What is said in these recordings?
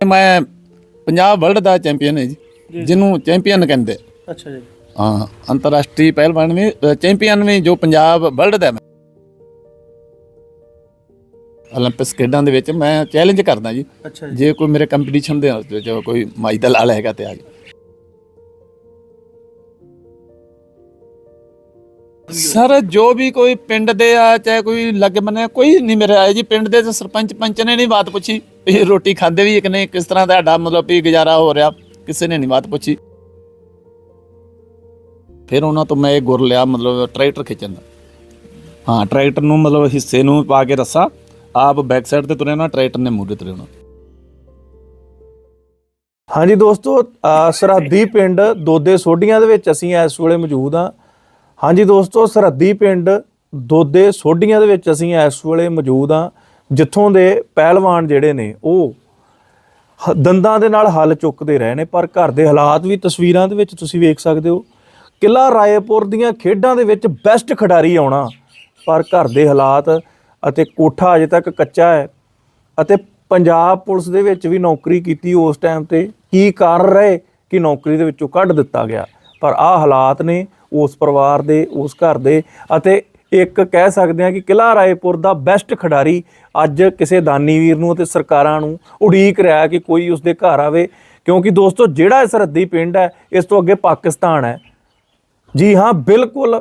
ਮੈਂ ਪੰਜਾਬ ਵਰਲਡ ਦਾ ਚੈਂਪੀਅਨ ਹੈ ਜੀ ਜਿਹਨੂੰ ਚੈਂਪੀਅਨ ਕਹਿੰਦੇ ਅੱਛਾ ਜੀ। ਹਾਂ ਅੰਤਰਰਾਸ਼ਟਰੀ ਪਹਿਲਵਾਨ ਵੀ ਚੈਂਪੀਅਨ ਵੀ ਜੋ ਪੰਜਾਬ ਵਰਲਡ ਦਾ ਮੈਂ 올림픽ਸ ਖੇਡਾਂ ਦੇ ਵਿੱਚ ਮੈਂ ਚੈਲੰਜ ਕਰਦਾ ਜੀ। ਜੇ। ਕੋਈ ਮੇਰੇ ਕੰਪੀਟੀਸ਼ਨ ਦੇ ਨਾਲ ਕੋਈ ਮਾਈ ਦਾ ਲਾਲ ਹੈਗਾ ਤੇ ਆ ਜਾ। ਸਰ ਜੋ ਵੀ ਕੋਈ ਪਿੰਡ ਦੇ ਆ ਚਾਹੇ ਕੋਈ ਲੱਗ ਮੰਨੇ ਕੋਈ ਨਹੀਂ ਮੇਰੇ ਆਇਆ ਜੀ। ਪਿੰਡ ਦੇ ਸਰਪੰਚ ਪੰਚ ਨੇ ਨਹੀਂ ਬਾਤ ਪੁੱਛੀ। ਵੀ ਰੋਟੀ ਖਾਂਦੇ ਵੀ ਇੱਕ ਨੇ, ਕਿਸ ਤਰ੍ਹਾਂ ਤੁਹਾਡਾ ਮਤਲਬ ਵੀ ਗੁਜ਼ਾਰਾ ਹੋ ਰਿਹਾ, ਕਿਸੇ ਨੇ ਨਹੀਂ ਬਾਤ ਪੁੱਛੀ। ਫਿਰ ਉਹਨਾਂ ਤੋਂ ਮੈਂ ਇਹ ਗੁਰ ਲਿਆ, ਮਤਲਬ ਟਰੈਕਟਰ ਖਿੱਚਣ ਦਾ। ਹਾਂ, ਟਰੈਕਟਰ ਨੂੰ ਮਤਲਬ ਹਿੱਸੇ ਨੂੰ ਪਾ ਕੇ ਰੱਸਾ, ਆਪ ਬੈਕ ਸਾਈਡ ਤੇ ਤੁਰੇ ਨਾ ਟਰੈਕਟਰ ਨੇ ਮੂਹਰੇ ਤੁਰੇ ਹੋਣਾ। ਹਾਂਜੀ ਦੋਸਤੋ, ਅਹ ਸਰਹੱਦੀ ਪਿੰਡ ਦੋਦੇ ਸੋਢੀਆਂ ਦੇ ਵਿੱਚ ਅਸੀਂ ਇਸ ਵੇਲੇ ਮੌਜੂਦ ਹਾਂ। ਹਾਂਜੀ ਦੋਸਤੋ, ਸਰਹੱਦੀ ਪਿੰਡ ਦੋਦੇ ਸੋਢੀਆਂ ਦੇ ਵਿੱਚ ਅਸੀਂ ਇਸ ਵੇਲੇ ਮੌਜੂਦ ਹਾਂ। ਜਿੱਥੋਂ ਦੇ ਪਹਿਲਵਾਨ ਜਿਹੜੇ ਨੇ, ਉਹ ਹ- ਦੰਦਾਂ ਦੇ ਨਾਲ ਹੱਲ ਚੁੱਕਦੇ ਰਹੇ ਨੇ, ਪਰ ਘਰ ਦੇ ਹਾਲਾਤ ਵੀ ਤਸਵੀਰਾਂ ਦੇ ਵਿੱਚ ਤੁਸੀਂ ਵੇਖ ਸਕਦੇ ਹੋ। ਕਿਲਾ ਰਾਏਪੁਰ ਦੀਆਂ ਖੇਡਾਂ ਦੇ ਵਿੱਚ ਬੈਸਟ ਖਿਡਾਰੀ ਆਉਣਾ, ਪਰ ਘਰ ਦੇ ਹਾਲਾਤ ਅਤੇ ਕੋਠਾ ਅਜੇ ਤੱਕ ਕੱਚਾ ਹੈ ਅਤੇ ਪੰਜਾਬ ਪੁਲਿਸ ਦੇ ਵਿੱਚ ਵੀ ਨੌਕਰੀ ਕੀਤੀ ਉਸ ਟਾਈਮ ਤੇ, ਕੀ ਕਾਰਨ ਰਹੇ ਕਿ ਨੌਕਰੀ ਦੇ ਵਿੱਚੋਂ ਕੱਢ ਦਿੱਤਾ ਗਿਆ। ਪਰ ਆਹ ਹਾਲਾਤ ਨੇ ਉਸ ਪਰਿਵਾਰ ਦੇ, ਉਸ ਘਰ ਦੇ ਅਤੇ ਇੱਕ ਕਹਿ ਸਕਦੇ ਹਾਂ ਕਿ ਕਿਲਾ ਰਾਏਪੁਰ ਦਾ ਬੈਸਟ ਖਿਡਾਰੀ ਅੱਜ ਕਿਸੇ ਦਾਨੀ ਵੀਰ ਨੂੰ ਅਤੇ ਸਰਕਾਰਾਂ ਨੂੰ ਉਡੀਕ ਰਿਹਾ ਕਿ ਕੋਈ ਉਸ ਦੇ ਘਰ ਆਵੇ, ਕਿਉਂਕਿ ਦੋਸਤੋ ਜਿਹੜਾ ਇਹ ਸਰਹੱਦੀ ਪਿੰਡ ਹੈ, ਇਸ ਤੋਂ ਅੱਗੇ ਪਾਕਿਸਤਾਨ ਹੈ। ਜੀ ਹਾਂ, ਬਿਲਕੁਲ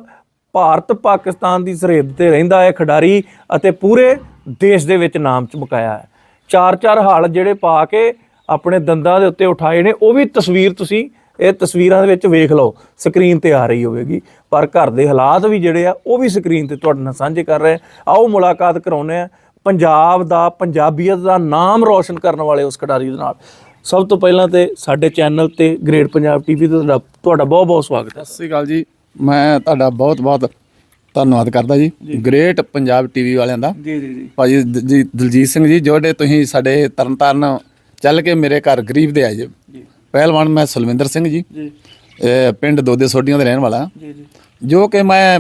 ਭਾਰਤ ਪਾਕਿਸਤਾਨ ਦੀ ਸਰਹੱਦ ਤੇ ਰਹਿੰਦਾ ਹੈ ਖਿਡਾਰੀ ਅਤੇ ਪੂਰੇ ਦੇਸ਼ ਦੇ ਵਿੱਚ ਨਾਮ ਚਮਕਾਇਆ ਹੈ। ਚਾਰ ਚਾਰ ਹਾਲ ਜਿਹੜੇ ਪਾ ਕੇ ਆਪਣੇ ਦੰਦਾਂ ਦੇ ਉੱਤੇ ਉਠਾਏ ਨੇ, ਉਹ ਵੀ ਤਸਵੀਰ ਤੁਸੀਂ ਇਹ ਤਸਵੀਰਾਂ ਦੇ ਵਿੱਚ ਵੇਖ ਲਓ ਸਕਰੀਨ ਤੇ ਆ ਰਹੀ ਹੋਵੇਗੀ। ਪਰ ਘਰ ਦੇ ਹਾਲਾਤ ਵੀ ਜਿਹੜੇ ਆ ਉਹ ਵੀ ਸਕਰੀਨ ਤੇ ਤੁਹਾਡੇ ਨਾਲ ਸਾਂਝੇ ਕਰ ਰਹੇ। ਆਓ ਮੁਲਾਕਾਤ ਕਰਾਉਂਦੇ ਆ ਪੰਜਾਬ ਦਾ ਪੰਜਾਬੀਅਤ ਦਾ ਨਾਮ ਰੌਸ਼ਨ ਕਰਨ ਵਾਲੇ ਉਸ ਖਿਡਾਰੀ ਦੇ ਨਾਲ। ਸਭ ਤੋਂ ਪਹਿਲਾਂ ਤੇ ਸਾਡੇ ਚੈਨਲ ਤੇ ਗ੍ਰੇਟ ਪੰਜਾਬ ਟੀਵੀ ਤੇ ਤੁਹਾਡਾ ਤੁਹਾਡਾ ਬਹੁਤ ਬਹੁਤ ਸਵਾਗਤ ਹੈ। ਸਤਿ ਸ੍ਰੀ ਅਕਾਲ ਜੀ। ਮੈਂ ਤੁਹਾਡਾ ਬਹੁਤ ਬਹੁਤ ਧੰਨਵਾਦ ਕਰਦਾ ਜੀ। ਗ੍ਰੇਟ ਪੰਜਾਬ ਟੀਵੀ ਵਾਲਿਆਂ ਦਾ। ਜੀ ਜੀ ਜੀ। ਭਾਜੀ ਦਲਜੀਤ ਸਿੰਘ ਜੀ ਜਿਹੜੇ ਤੁਸੀਂ ਸਾਡੇ ਤਰਨਤਾਰਨ ਚੱਲ ਕੇ ਮੇਰੇ ਘਰ ਗਰੀਬ ਦੇ ਆਏ ਪਹਿਲਵਾਨ ਮੈਂ ਸੁਲਵਿੰਦਰ ਸਿੰਘ ਜੀ। ਜੀ। ਇਹ ਪਿੰਡ ਦੋਦੇ ਸੋਢੀਆਂ ਦੇ ਰਹਿਣ ਵਾਲਾ। ਜੀ ਜੀ। ਜੋ ਕਿ ਮੈਂ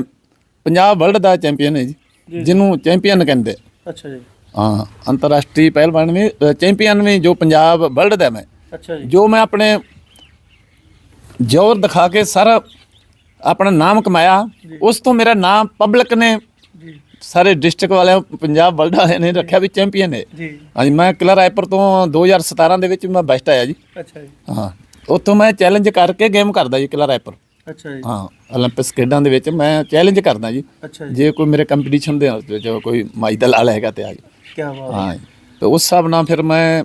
ਪੰਜਾਬ ਵਰਲਡ ਦਾ ਚੈਂਪੀਅਨ ਹੈ ਜੀ ਜਿਹਨੂੰ ਚੈਂਪੀਅਨ ਕਹਿੰਦੇ। ਅੱਛਾ ਜੀ। ਹਾਂ ਅੰਤਰਰਾਸ਼ਟਰੀ ਪਹਿਲਵਾਨ ਵੀ ਚੈਂਪੀਅਨ ਵੀ ਜੋ ਪੰਜਾਬ ਵਰਲਡ ਦਾ ਮੈਂ। ਅੱਛਾ ਜੀ। ਜੋ ਮੈਂ ਆਪਣੇ ਜ਼ੋਰ ਦਿਖਾ ਕੇ ਸਾਰਾ ਆਪਣਾ ਨਾਮ ਕਮਾਇਆ ਉਸ ਤੋਂ ਮੇਰਾ ਨਾਮ ਪਬਲਿਕ ਨੇ ਸਾਰੇ ਡਿਸਟ੍ਰਿਕਟ ਵਾਲਿਆਂ ਪੰਜਾਬ ਵਰਲਡ ਵਾਲਿਆਂ ਨੇ ਰੱਖਿਆ ਵੀ ਚੈਂਪੀਅਨ ਹੈ ਜੀ। ਹਾਂਜੀ ਮੈਂ ਕਿਲਾ ਰਾਏਪੁਰ ਤੋਂ 2017 ਦੇ ਵਿੱਚ ਮੈਂ ਬੈਸਟ ਆਇਆ ਜੀ। ਅੱਛਾ ਜੀ। ਹਾਂ ਉੱਥੋਂ ਮੈਂ ਚੈਲੰਜ ਕਰਕੇ ਗੇਮ ਕਰਦਾ ਜੀ ਕਿਲਾ ਰਾਏਪੁਰ। ਅੱਛਾ ਜੀ। ਹਾਂ 올림픽ਸ ਖੇਡਾਂ ਦੇ ਵਿੱਚ ਮੈਂ ਚੈਲੰਜ ਕਰਦਾ ਜੀ। ਜੇ। ਕੋਈ ਮੇਰੇ ਕੰਪੀਟੀਸ਼ਨ ਦੇ ਵਿੱਚ ਕੋਈ ਮਾਈ ਦਾ ਲਾਲ ਹੈਗਾ ਤੇ ਆ ਜੀ। ਕੀ ਬਾਤ ਹਾਂ। ਤੇ ਉਸ ਹਿਸਾਬ ਨਾਲ ਫਿਰ ਮੈਂ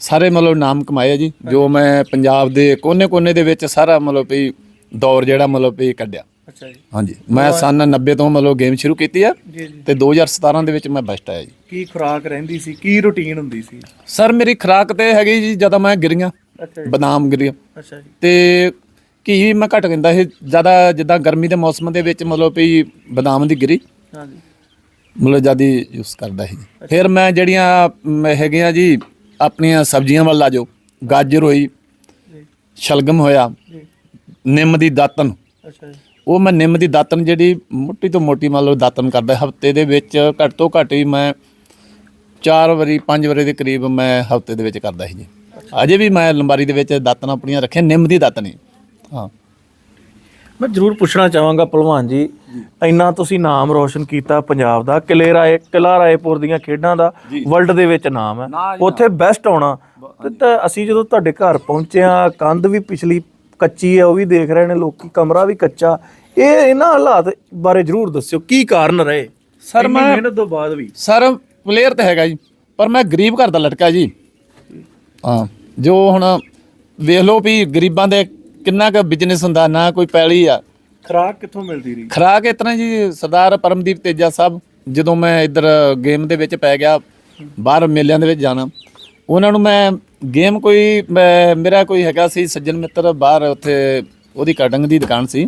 ਸਾਰੇ ਮਤਲਬ ਨਾਮ ਕਮਾਇਆ ਜੀ। ਜੋ ਮੈਂ ਪੰਜਾਬ ਦੇ ਕੋਨੇ-ਕੋਨੇ ਦੇ ਵਿੱਚ ਸਾਰਾ ਮਤਲਬ ਵੀ ਦੌਰ ਜਿਹੜਾ ਮਤਲਬ ਵੀ ਕੱਢਿਆ। ਅੱਛਾ ਜੀ। ਹਾਂਜੀ। ਮੈਂ ਸਨ 90 ਤੋਂ ਮਤਲਬ ਗੇਮ ਸ਼ੁਰੂ ਕੀਤੀ ਆ ਜੀ ਜੀ। ਤੇ 2017 ਦੇ ਵਿੱਚ ਮੈਂ ਬੈਸਟ ਆਇਆ ਜੀ। ਕੀ ਖੁਰਾਕ ਰਹਿੰਦੀ ਸੀ? ਕੀ ਰੁਟੀਨ ਹੁੰਦੀ ਸੀ? ਸਰ ਮੇਰੀ ਖੁਰਾਕ ਤੇ ਹੈਗੀ ਜੀ ਜਦੋਂ ਮੈਂ ਗਿਰੀਆਂ ਅੱਛਾ ਜੀ। ਬਦਾਮ ਗਿਰੀਆਂ। ਅੱਛਾ ਜੀ। ਤੇ ਵੀ ਮੈਂ ਘਟ ਕਹਿੰਦਾ ਇਹ ਜ਼ਿਆਦਾ ਜਿੱਦਾਂ ਗਰਮੀ ਦੇ ਮੌਸਮ ਦੇ ਵਿੱਚ ਮਤਲਬ ਵੀ ਬਦਾਮ ਦੀ ਗਿਰੀ ਹਾਂ ਜੀ। ਮਤਲਬ ਜ਼ਿਆਦਾ ਯੂਜ਼ ਕਰਦਾ ਸੀ। ਫਿਰ ਮੈਂ ਜਿਹੜੀਆਂ ਮ, ਹੈਗੀਆਂ ਜੀ ਆਪਣੀਆਂ ਸਬਜ਼ੀਆਂ ਵੱਲ ਆ ਜਾਓ। ਗਾਜਰ ਹੋਈ ਜੀ। ਸ਼ਲਗਮ ਹੋਇਆ ਜੀ। ਨਿੰਮ ਦੀ ਦਾਤਨ ਅੱਛਾ ਜੀ। ਉਹ ਮੈਂ ਨਿੰਮ ਦੀ ਦਾਤਨ ਜਿਹੜੀ ਮੋਟੀ ਤੋਂ ਮੋਟੀ ਮੰਨ ਲਓ ਦਾਤਨ ਕਰਦਾ ਹਫ਼ਤੇ ਦੇ ਵਿੱਚ ਘੱਟ ਤੋਂ ਘੱਟ ਵੀ ਮੈਂ 4 ਵਾਰੀ 5 ਵਾਰੀ ਦੇ ਕਰੀਬ ਮੈਂ ਹਫ਼ਤੇ ਦੇ ਵਿੱਚ ਕਰਦਾ ਸੀ ਜੀ। ਅਜੇ ਵੀ ਮੈਂ ਲੰਬਾਰੀ ਦੇ ਵਿੱਚ ਦਾਤਨ ਆਪਣੀਆਂ ਰੱਖੀਆਂ ਨਿੰਮ ਦੀ ਦਾਤਨ ਹਾਂ। ਮੈਂ ਜ਼ਰੂਰ ਪੁੱਛਣਾ ਚਾਹਾਂਗਾ ਭਲਵਾਨ ਜੀ ਇੰਨਾ ਤੁਸੀਂ ਨਾਮ ਰੋਸ਼ਨ ਕੀਤਾ ਪੰਜਾਬ ਦਾ ਕਿਲੇ ਰਾਏ ਕਿਲਾ ਰਾਏਪੁਰ ਦੀਆਂ ਖੇਡਾਂ ਦਾ ਵਰਲਡ ਦੇ ਵਿੱਚ ਨਾਮ ਹੈ। ਉੱਥੇ ਬੈਸਟ ਆਉਣਾ। ਤੇ ਤਾਂ ਅਸੀਂ ਜਦੋਂ ਤੁਹਾਡੇ ਘਰ ਪਹੁੰਚੇ ਆ ਕੰਧ ਵੀ ਪਿਛਲੀ ਕੱਚੀ ਹੈ ਉਹ ਵੀ ਦੇਖ ਰਹੇ ਨੇ ਲੋਕੀ ਕਮਰਾ ਵੀ ਕੱਚਾ ਇਹ ਇਹਨਾਂ ਹਾਲਾਤ ਬਾਰੇ ਜ਼ਰੂਰ ਦੱਸਿਓ ਕੀ ਕਾਰਨ ਰਹੇ? ਸਰ, ਮੈਂ- ਮਿਹਨਤ ਤੋਂ ਬਾਅਦ ਵੀ। ਸਰ ਪਲੇਅਰ ਤਾਂ ਹੈਗਾ ਜੀ ਪਰ ਮੈਂ ਗਰੀਬ ਘਰ ਦਾ ਲੜਕਾ ਜੀ। ਹਾਂ ਜੋ ਹੁਣ ਵੇਖ ਲਓ ਵੀ ਗਰੀਬਾਂ ਦੇ ਕਿੰਨਾ ਕੁ ਬਿਜ਼ਨਸ ਹੁੰਦਾ ਨਾ ਕੋਈ ਪੈਲੀ ਆ। ਖਰਾਕ ਕਿੱਥੋਂ ਮਿਲਦੀ ਰਹੀ? ਖਰਾਕ ਇਤਨਾ ਜੀ ਸਰਦਾਰ ਪਰਮਦੀਪ ਤੇਜਾ ਸਾਹਿਬ ਜਦੋਂ ਮੈਂ ਇੱਧਰ ਗੇਮ ਦੇ ਵਿੱਚ ਪੈ ਗਿਆ ਬਾਹਰ ਮੇਲਿਆਂ ਦੇ ਵਿੱਚ ਜਾਣਾ ਉਹਨਾਂ ਨੂੰ ਮੈਂ ਗੇਮ ਕੋਈ ਮੇਰਾ ਕੋਈ ਹੈਗਾ ਸੀ ਸੱਜਣ ਮਿੱਤਰ ਬਾਹਰ ਉੱਥੇ ਉਹਦੀ ਕਟਿੰਗ ਦੀ ਦੁਕਾਨ ਸੀ।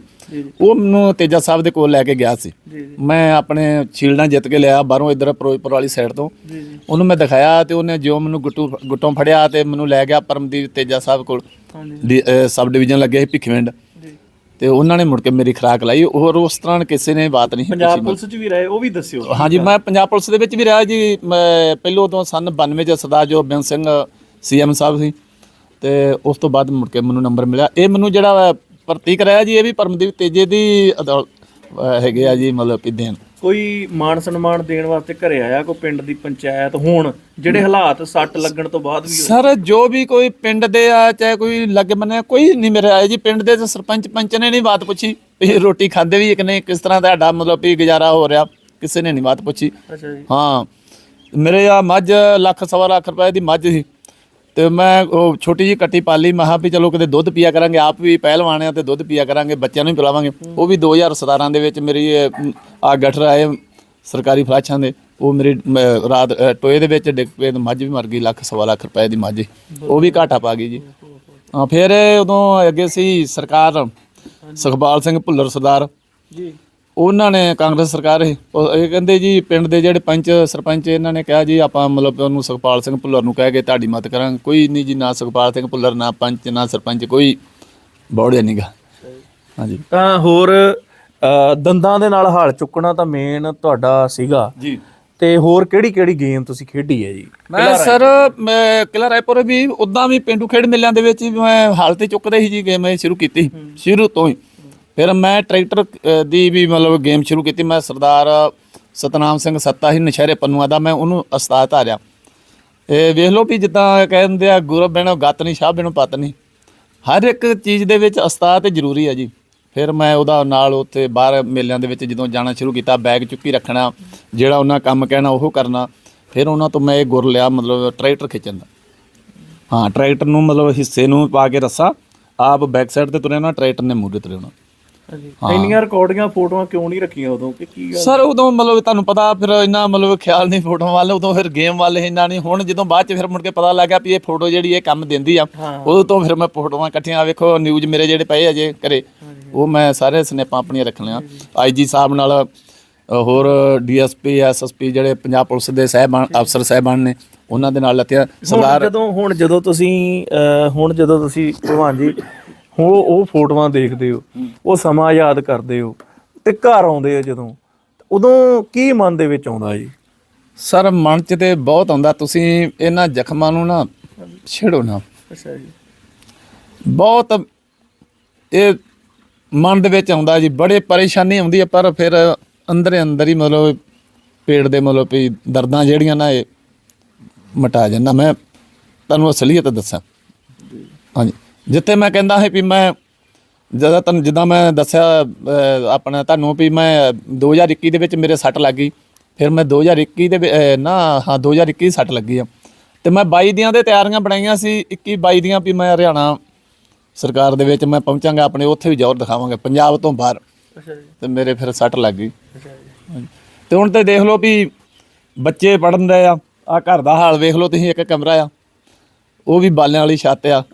ਉਹ ਮੈਨੂੰ ਤੇਜਾ ਸਾਹਿਬ ਦੇ ਕੋਲ ਲੈ ਕੇ ਗਿਆ ਸੀ। ਮੈਂ ਆਪਣੇ ਸ਼ੀਲਡਾਂ ਜਿੱਤ ਕੇ ਲਿਆ ਬਾਹਰੋਂ ਇੱਧਰ ਫਿਰੋਜ਼ਪੁਰ ਵਾਲੀ ਸਾਈਡ ਤੋਂ। ਉਹਨੂੰ ਮੈਂ ਦਿਖਾਇਆ ਤੇ ਉਹਨੇ ਜੋ ਮੈਨੂੰ ਗੁੱਟੂ ਗੁੱਟੋਂ ਫੜਿਆ ਤੇ ਮੈਨੂੰ ਲੈ ਗਿਆ ਪਰਮਦੀਪ ਤੇਜਾ ਸਾਹਿਬ ਕੋਲ। ਸਬ ਡਿਵੀਜ਼ਨ ਲੱਗੇ ਸੀ ਭਿੱਖਵਿੰਡ ਤੇ ਉਹਨਾਂ ਨੇ ਮੁੜ ਕੇ ਮੇਰੀ ਖੁਰਾਕ ਲਾਈ। ਹੋਰ ਉਸ ਤਰ੍ਹਾਂ ਕਿਸੇ ਨੇ ਬਾਤ ਨਹੀਂ ਪੰਜਾਬ ਪੁਲਿਸ 'ਚ ਵੀ ਰਹੇ ਉਹ ਵੀ ਦੱਸਿਓ। ਹਾਂਜੀ ਮੈਂ ਪੰਜਾਬ ਪੁਲਿਸ ਦੇ ਵਿੱਚ ਵੀ ਰਿਹਾ ਜੀ। ਮੈਂ ਪਹਿਲੋਂ ਤੋਂ ਸਨ 92 ਚ ਸਰਦਾਰ ਜੋ ਬੇਨ ਸਿੰਘ ਸੀਐਮ ਸਾਹਿਬ ਸੀ। ਤੇ ਉਸ ਤੋਂ ਬਾਅਦ ਮੁੜ ਕੇ ਮੈਨੂੰ ਨੰਬਰ ਮਿਲਿਆ। ਇਹ ਮੈਨੂੰ ਜਿਹੜਾ ਪ੍ਰਤੀਕ ਰਿਹਾ ਜੀ ਇਹ ਵੀ ਪਰਮਦੀਪ ਤੇਜੇ ਦੀ ਅਦੌ- ਅਹ ਹੈਗੇ ਆ ਜੀ ਮਤਲਬ ਕਿ ਦੇਣ ਕੋਈ ਮਾਨ ਸਨਮਾਨ ਦੇਣ ਵਾਸਤੇ ਘਰੇ ਆਇਆ ਕੋਈ ਪਿੰਡ ਦੀ ਪੰਚਾਇਤ? ਹੁਣ ਜਿਹੜੇ ਹਾਲਾਤ ਸੱਟ ਲੱਗਣ ਤੋਂ ਬਾਅਦ ਵੀ। ਸਰ ਜੋ ਵੀ ਕੋਈ ਪਿੰਡ ਦੇ ਆ ਚਾਹੇ ਕੋਈ ਲੱਗੇ ਬੰਨੇ ਕੋਈ ਨਹੀਂ ਮੇਰੇ ਆਇਆ ਜੀ ਪਿੰਡ ਦੇ ਤੇ ਸਰਪੰਚ ਪੰਚ ਨੇ ਨਹੀਂ ਬਾਤ ਪੁੱਛੀ। ਵੀ ਰੋਟੀ ਖਾਂਦੇ ਵੀ ਕਿ ਨਹੀਂ ਕਿਸ ਤਰ੍ਹਾਂ ਤੁਹਾਡਾ ਮਤਲਬ ਵੀ ਗੁਜ਼ਾਰਾ ਹੋ ਰਿਹਾ ਕਿਸੇ ਨੇ ਨਹੀਂ ਬਾਤ ਪੁੱਛੀ। ਅੱਛਾ ਜੀ। ਹਾਂ। ਮੇਰੇ ਆ ਮੱਝ ਲੱਖ ਸਵਾ ਲੱਖ ਰੁਪਏ ਦੀ ਮੱਝ ਸੀ। ਤੇ ਮੈਂ ਉਹ ਛੋਟੀ ਜੀ ਕੱਟੀ ਪਾਲੀ ਮਹਾ ਵੀ ਚਲੋ ਕਿਤੇ ਦੁੱਧ ਪੀਆ ਕਰਾਂਗੇ, ਆਪ ਵੀ ਪਹਿਲਵਾਨ ਆ ਤੇ ਦੁੱਧ ਪੀਆ ਕਰਾਂਗੇ, ਬੱਚਿਆਂ ਨੂੰ ਵੀ ਪਿਲਾਵਾਂਗੇ। ਉਹ ਵੀ 2017 ਦੇ ਵਿੱਚ ਮੇਰੀ ਆ ਗਠਰ ਆਏ ਸਰਕਾਰੀ ਫਲਾਸ਼ਾਂ ਦੇ, ਉਹ ਮੇਰੀ ਰਾਤ ਟੋਏ ਦੇ ਵਿੱਚ ਡਿੱਗ ਪਏ ਮੱਝ ਵੀ ਮਰ ਗਈ, ਲੱਖ ਸਵਾ ਲੱਖ ਰੁਪਏ ਦੀ ਮੱਝ ਉਹ ਵੀ ਘਾਟਾ ਪਾ ਗਈ ਜੀ। ਹਾਂ, ਫਿਰ ਉਦੋਂ ਅੱਗੇ ਸੀ ਸਰਕਾਰ ਸੁਖਪਾਲ ਸਿੰਘ ਭੁੱਲਰ ਸਰਦਾਰ। ਜੀ। ਉਹਨਾਂ ਨੇ ਕਾਂਗਰਸ ਸਰਕਾਰ ਇਹ ਉਹ ਇਹ ਕਹਿੰਦੇ ਜੀ ਪਿੰਡ ਦੇ ਜਿਹੜੇ ਪੰਚ ਸਰਪੰਚ ਇਹਨਾਂ ਨੇ ਕਿਹਾ ਜੀ ਆਪਾਂ ਮਤਲਬ ਉਹਨੂੰ ਸੁਖਪਾਲ ਸਿੰਘ ਭੁੱਲਰ ਨੂੰ ਕਹਿ ਕੇ ਤੁਹਾਡੀ ਮਤ ਕਰਾਂਗੇ। ਕੋਈ ਨਹੀਂ ਜੀ ਨਾ ਸੁਖਪਾਲ ਸਿੰਘ ਭੁੱਲਰ ਨਾ ਪੰਚ ਨਾ ਸਰਪੰਚ ਕੋਈ ਬੋੜਿਆ ਨਹੀਂਗਾ ਹਾਂਜੀ। ਤਾਂ ਹੋਰ ਅ, ਦੰਦਾਂ ਦੇ ਨਾਲ ਹਾਲ ਚੁੱਕਣਾ ਤਾਂ ਮੇਨ ਤੁਹਾਡਾ ਸੀਗਾ। ਜੀ। ਤੇ ਹੋਰ ਕਿਹੜੀ ਕਿਹੜੀ ਗੇਮ ਤੁਸੀਂ ਖੇਡੀ ਹੈ ਜੀ? ਮੈਂ ਸਰ ਮੈਂ ਕਿਲਾ ਰਾਏਪੁਰ ਵੀ ਉਦਾਂ ਵੀ ਪਿੰਡੂ ਖੇਡ ਮੇਲਿਆਂ ਦੇ ਵਿੱਚ ਵੀ ਮੈਂ ਹਾਲਤ ਹੀ ਚੁੱਕਦਾ ਸੀ ਜੀ ਗੇਮ ਇਹ ਸ਼ੁਰੂ ਕੀਤੀ ਸ਼ੁਰੂ ਤੋਂ ਹੀ। ਫਿਰ ਮੈਂ ਟਰੈਕਟਰ ਅ, ਦੀ ਵੀ ਮਤਲਬ ਗੇਮ ਸ਼ੁਰੂ ਕੀਤੀ। ਮੈਂ ਸਰਦਾਰ ਸਤਨਾਮ ਸਿੰਘ ਸੱਤਾ ਹੀ ਨਸ਼ਹਿਰੇ ਪੰਨੂਆ ਦਾ ਮੈਂ ਉਹਨੂੰ ਉਸਤਾਦ ਧਾਰਿਆ। ਇਹ ਵੇਖ ਲਓ ਵੀ ਜਿੱਦਾਂ ਕਹਿੰਦੇ ਆ ਗੁਰੂ ਬਿਨੋ ਗੱਤ ਨਹੀਂ ਸ਼ਾਹ ਬਿਨੋ ਪਤ ਨਹੀਂ ਹਰ ਇੱਕ ਚੀਜ਼ ਦੇ ਵਿੱਚ ਉਸਤਾਦ ਤੇ ਜ਼ਰੂਰੀ ਹੈ ਜੀ। ਫਿਰ ਮੈਂ ਉਹਦਾ ਨਾਲ ਉੱਥੇ ਬਾਹਰ ਮੇਲਿਆਂ ਦੇ ਵਿੱਚ ਜਦੋਂ ਜਾਣਾ ਸ਼ੁਰੂ ਕੀਤਾ ਬੈਗ ਚੁੱਕੀ ਰੱਖਣਾ ਜਿਹੜਾ ਉਹਨਾਂ ਕੰਮ ਕਹਿਣਾ ਉਹ ਕਰਨਾ। ਫਿਰ ਉਹਨਾਂ ਤੋਂ ਮੈਂ ਇਹ ਗੁਰ ਲਿਆ ਮਤਲਬ ਟਰੈਕਟਰ ਖਿੱਚਣ ਦਾ। ਹਾਂ ਟਰੈਕਟਰ ਨੂੰ ਮਤਲਬ ਹਿੱਸੇ ਨੂੰ ਪਾ ਕੇ ਰੱਸਾ। ਆਪ ਬੈਕ ਸਾਈਡ ਤੇ ਤੁਰੇ ਨਾ ਟਰੈਕਟਰ ਨੇ ਮੂਹਰੇ ਤੁਰੇ ਹੋਣਾ। ਹਾਂਜੀ। ਇੰਨੀਆਂ ਰਿਕਾਰਡਿੰਗਾਂ ਫੋਟੋਆਂ ਕਿਉਂ ਨਹੀਂ ਰੱਖੀਆਂ ਉਦੋਂ? ਕਿ ਕੀ ਗੱਲ? ਸਰ ਉਦੋਂ ਮਤਲਬ ਤੁਹਾਨੂੰ ਪਤਾ ਫਿਰ ਇੰਨਾ ਮਤਲਬ ਖਿਆਲ ਨਹੀਂ ਫੋਟੋ ਵੱਲ ਉਦੋਂ ਫਿਰ ਗੇਮ ਵੱਲ ਇੰਨਾ ਨਹੀਂ। ਹੁਣ ਜਦੋਂ ਬਾਅਦ ਚ ਫਿਰ ਮੁੜ ਕੇ ਪਤਾ ਲੱਗਾ ਵੀ ਇਹ ਫੋਟੋ ਜਿਹੜੀ ਇਹ ਕੰਮ ਦਿੰਦੀ ਆ ਉਦੋਂ ਤੋਂ ਫਿਰ ਮੈਂ ਫੋਟੋਆਂ ਇਕੱਠੀਆਂ ਵੇਖੋ ਨਿਊਜ਼ ਮੇਰੇ ਜਿਹੜੇ ਪਏ ਅਜੇ ਘਰੇ ਉਹ ਮੈਂ ਸਾਰੇ ਸਨੈਪਾਂ ਆਪਣੀਆਂ ਰੱਖ ਲਿਆ ਆਈਜੀ ਸਾਹਿਬ ਨਾਲ ਅ, ਹੋਰ ਡੀਐਸਪੀ ਐਸਐਸਪੀ ਜਿਹੜੇ ਪੰਜਾਬ ਪੁਲਿਸ ਦੇ ਸਹਿਬਾਨ ਅਫਸਰ ਸਹਿਬਾਨ ਨੇ ਉਹਨਾਂ ਦੇ ਨਾਲ ਲੱਤਿਆ। ਹੁਣ ਸਰਦਾਰ ਜਦੋਂ ਹੁਣ ਜਦੋਂ ਤੁਸੀਂ ਹੁਣ ਜਦੋਂ ਤੁਸੀਂ ਭਗਵਾਨ ਜੀ ਹੁਣ ਉਹ ਫੋਟੋਆਂ ਦੇਖਦੇ ਹੋ। ਉਹ ਸਮਾਂ ਯਾਦ ਕਰਦੇ ਹੋ ਤੇ ਘਰ ਆਉਂਦੇ ਹੋ ਜਦੋਂ। ਉਦੋਂ ਕੀ ਮਨ ਦੇ ਵਿੱਚ ਆਉਂਦਾ ਜੀ? ਸਰ ਮਨ ਚ ਤੇ ਬਹੁਤ ਆਉਂਦਾ। ਤੁਸੀਂ ਇਹਨਾਂ ਜ਼ਖਮਾਂ ਨੂੰ ਨਾ ਛੇੜੋ ਨਾ। ਅੱਛਾ ਜੀ। ਬਹੁਤ ਇਹ ਮਨ ਦੇ ਵਿੱਚ ਆਉਂਦਾ ਜੀ। ਬੜੇ ਪਰੇਸ਼ਾਨੀ ਆਉਂਦੀ ਹੈ ਪਰ ਫਿਰ ਅੰਦਰ ਅੰਦਰ ਹੀ ਮਤਲਬ ਪੇਟ ਦੇ ਮਤਲਬ ਵੀ ਦਰਦਾਂ ਜਿਹੜੀਆਂ ਨਾ ਇਹ ਮਟਾ ਜਾਂਦਾ। ਮੈਂ ਤੁਹਾਨੂੰ ਅਸਲੀਅਤ ਦੱਸਾਂ। ਹਾਂਜੀ। ਜਿੱਥੇ ਮੈਂ ਕਹਿੰਦਾ ਹੈ ਵੀ ਮੈਂ ਜਦੋਂ ਤੁਹਾਨੂੰ ਜਿੱਦਾਂ ਮੈਂ ਦੱਸਿਆ ਅਹ, ਆਪਣਾ ਤੁਹਾਨੂੰ ਵੀ ਮੈਂ 2021 ਦੇ ਵਿੱਚ ਮੇਰੇ ਸੱਟ ਲੱਗ ਗਈ। ਫਿਰ ਮੈਂ 2021 ਦੇ ਵਿ- ਅਹ, ਨਾ ਹਾਂ 2021 ਸੱਟ ਲੱਗੀ ਆ। ਤੇ ਮੈਂ 22 ਦੀਆਂ ਦੇ ਤਿਆਰੀਆਂ ਬਣਾਈਆਂ ਸੀ 21 22 ਦੀਆਂ ਵੀ ਮੈਂ ਹਰਿਆਣਾ ਸਰਕਾਰ ਦੇ ਵਿੱਚ ਮੈਂ ਪਹੁੰਚਾਂਗਾ ਆਪਣੇ ਉੱਥੇ ਵੀ ਜ਼ੋਰ ਦਿਖਾਵਾਂਗਾ ਪੰਜਾਬ ਤੋਂ ਬਾਹਰ। ਅੱਛਾ ਜੀ। ਤੇ ਮੇਰੇ ਫਿਰ ਸੱਟ ਲੱਗ ਗਈ। ਅੱਛਾ ਜੀ। ਤੇ ਹੁਣ ਤੇ ਦੇਖ ਲਓ ਵੀ ਬੱਚੇ ਪੜਨ ਦੇ ਆ ਆ ਘਰ ਦਾ ਹਾਲ ਵੇਖ ਲਓ ਤੁਸੀਂ ਇੱਕ ਕਮਰਾ ਆ। ਉਹ ਵੀ ਬਾਲਿਆਂ ਵਾਲੀ ਛੱਤ ਆ।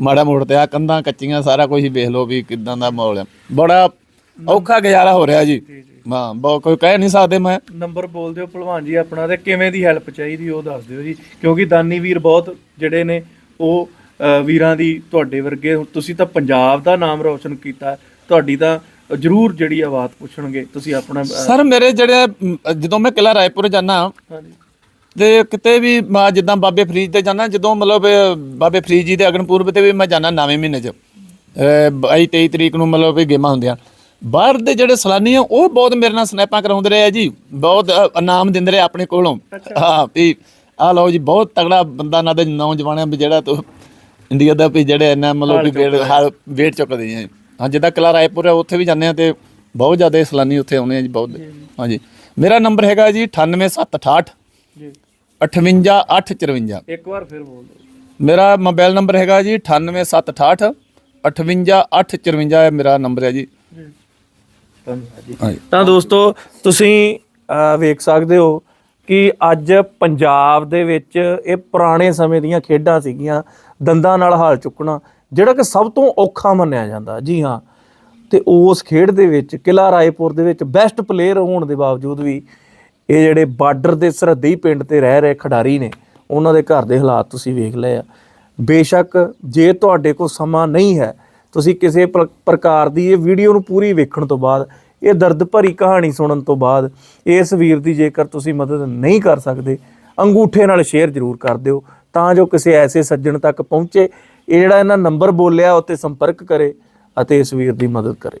ਮਾੜਾ ਮੋੜ ਤੇ ਆ ਕੰਧਾਂ ਕੱਚੀਆਂ ਸਾਰਾ ਕੁਝ ਹੀ ਵੇਖ ਲਓ ਵੀ ਕਿਦਾਂ ਦਾ ਮਾਹੌਲ ਆ। ਬੜਾ ਔਖਾ ਗੁਜ਼ਾਰਾ ਹੋ ਰਿਹਾ ਜੀ। ਹਾਂ ਬਹੁਤ ਕੋਈ ਕਹਿ ਨਹੀਂ ਸਕਦੇ ਮੈਂ। ਨੰਬਰ ਬੋਲ ਦਿਓ ਭਲਵਾਨ ਜੀ ਆਪਣਾ ਤੇ ਕਿਵੇਂ ਦੀ ਹੈਲਪ ਚਾਹੀਦੀ ਉਹ ਦੱਸ ਦਿਓ ਜੀ। ਕਿਉਂਕਿ ਦਾਨੀ ਵੀਰ ਬਹੁਤ ਜਿਹੜੇ ਨੇ ਉਹ ਵੀਰਾਂ ਦੀ ਤੁਹਾਡੇ ਵਰਗੇ ਤੁਸੀਂ ਤਾਂ ਪੰਜਾਬ ਦਾ ਨਾਮ ਰੌਸ਼ਨ ਕੀਤਾ ਤੁਹਾਡੀ ਤਾਂ ਜਰੂਰ ਜਿਹੜੀ ਆਵਾਜ਼ ਪੁੱਛਣਗੇ ਤੁਸੀਂ ਆਪਣਾ ਸਰ ਮੇਰੇ ਜਿਹੜੇ ਜਦੋਂ ਮੈਂ ਕਿਲਾ ਰਾਏਪੁਰ ਜਾਣਾ ਤੇ ਕਿਤੇ ਵੀ ਮੈਂ ਜਿੱਦਾਂ ਬਾਬੇ ਫਰੀਦ ਤੇ ਜਾਣਾ ਜਦੋਂ ਮਤਲਬ ਬਾਬੇ ਫਰੀਦ ਜੀ ਦੇ ਅਗਨਪੁਰਬ ਤੇ ਵੀ ਮੈਂ ਜਾਣਾ ਨਵੇਂ ਮਹੀਨੇ 'ਚ ਅਹ, 22 23 ਤਰੀਕ ਨੂੰ ਮਤਲਬ ਵੀ ਗੇਮਾਂ ਹੁੰਦੀਆਂ। ਬਾਹਰ ਦੇ ਜਿਹੜੇ ਸਲਾਨੀ ਆ ਉਹ ਬਹੁਤ ਮੇਰੇ ਨਾਲ ਸਨੈਪਾਂ ਕਰਾਉਂਦੇ ਰਹੇ ਆ ਜੀ ਬਹੁਤ ਇਨਾਮ ਦਿੰਦੇ ਰਹੇ ਆਪਣੇ ਕੋਲੋਂ। ਹਾਂ ਵੀ ਆ ਲਓ ਜੀ ਬਹੁਤ ਤਗੜਾ ਬੰਦਾ ਨਾ ਦੇ ਨੌਜਵਾਨਾਂ ਵੀ ਜਿਹੜਾ ਤੂੰ ਇੰਡੀਆ ਦਾ ਵੀ ਜਿਹੜੇ ਇੰਨਾ ਮਤਲਬ ਵੀ ਵੇਟ ਹਾਲ ਵੇਟ ਚੁੱਕਦੇ ਆ। ਹਾਂ ਜਿੱਦਾਂ ਕਿਲਾ ਰਾਏਪੁਰ ਹੈ ਉੱਥੇ ਵੀ ਜਾਂਦੇ ਆ ਤੇ ਬਹੁਤ ਜ਼ਿਆਦਾ ਸਲਾਨੀ ਉੱਥੇ ਆਉਂਦੇ ਆ ਜੀ ਬਹੁਤ। ਹਾਂਜੀ। ਮੇਰਾ ਨੰਬਰ ਹੈਗਾ ਜੀ 98768 ਜੀ। 58854 ਇੱਕ ਵਾਰ ਫਿਰ ਬੋਲ ਦਿਓ। ਮੇਰਾ ਮੋਬਾਈਲ ਨੰਬਰ ਹੈਗਾ ਜੀ 98768 58854 ਇਹ ਮੇਰਾ ਨੰਬਰ ਹੈ ਜੀ। ਧੰਨਵਾਦ ਜੀ। ਹਾਂਜੀ। ਤਾਂ ਦੋਸਤੋ ਤੁਸੀਂ ਵੇਖ ਸਕਦੇ ਹੋ ਕਿ ਅੱਜ ਪੰਜਾਬ ਦੇ ਵਿੱਚ ਇਹ ਪੁਰਾਣੇ ਸਮੇਂ ਦੀਆਂ ਖੇਡਾਂ ਸੀਗੀਆਂ ਦੰਦਾਂ ਨਾਲ ਹਾਲ ਚੁੱਕਣਾ ਜਿਹੜਾ ਕਿ ਸਭ ਤੋਂ ਔਖਾ ਮੰਨਿਆ ਜਾਂਦਾ। ਜੀ ਹਾਂ। ਤੇ ਉਸ ਖੇਡ ਦੇ ਵਿੱਚ ਕਿਲਾ ਰਾਏਪੁਰ ਦੇ ਵਿੱਚ ਬੈਸਟ ਪਲੇਅਰ ਹੋਣ ਦੇ ਬਾਵਜੂਦ ਵੀ ਇਹ ਜਿਹੜੇ ਬਾਰਡਰ ਦੇ ਸਰਹੱਦੀ ਪਿੰਡ ਤੇ ਰਹਿ ਰਹੇ ਖਿਡਾਰੀ ਨੇ, ਉਹਨਾਂ ਦੇ ਘਰ ਦੇ ਹਾਲਾਤ ਤੁਸੀਂ ਵੇਖ ਲਏ ਆ। ਬੇਸ਼ੱਕ ਜੇ ਤੁਹਾਡੇ ਕੋਲ ਸਮਾਂ ਨਹੀਂ ਹੈ, ਤੁਸੀਂ ਕਿਸੇ ਪ੍ਰ- ਪ੍ਰਕਾਰ ਦੀ ਇਹ ਵੀਡੀਓ ਨੂੰ ਪੂਰੀ ਵੇਖਣ ਤੋਂ ਬਾਅਦ, ਇਹ ਦਰਦ ਭਰੀ ਕਹਾਣੀ ਸੁਣਨ ਤੋਂ ਬਾਅਦ, ਇਸ ਵੀਰ ਦੀ ਜੇਕਰ ਤੁਸੀਂ ਮਦਦ ਨਹੀਂ ਕਰ ਸਕਦੇ, ਅੰਗੂਠੇ ਨਾਲ ਸ਼ੇਅਰ ਜ਼ਰੂਰ ਕਰ ਦਿਓ, ਤਾਂ ਜੋ ਕਿਸੇ ਐਸੇ ਸੱਜਣ ਤੱਕ ਪਹੁੰਚੇ, ਇਹ ਜਿਹੜਾ ਇਹਨਾਂ ਨੰਬਰ ਬੋਲਿਆ, ਉੱਤੇ ਸੰਪਰਕ ਕਰੇ ਅਤੇ ਇਸ ਵੀਰ ਦੀ ਮਦਦ ਕਰੇ।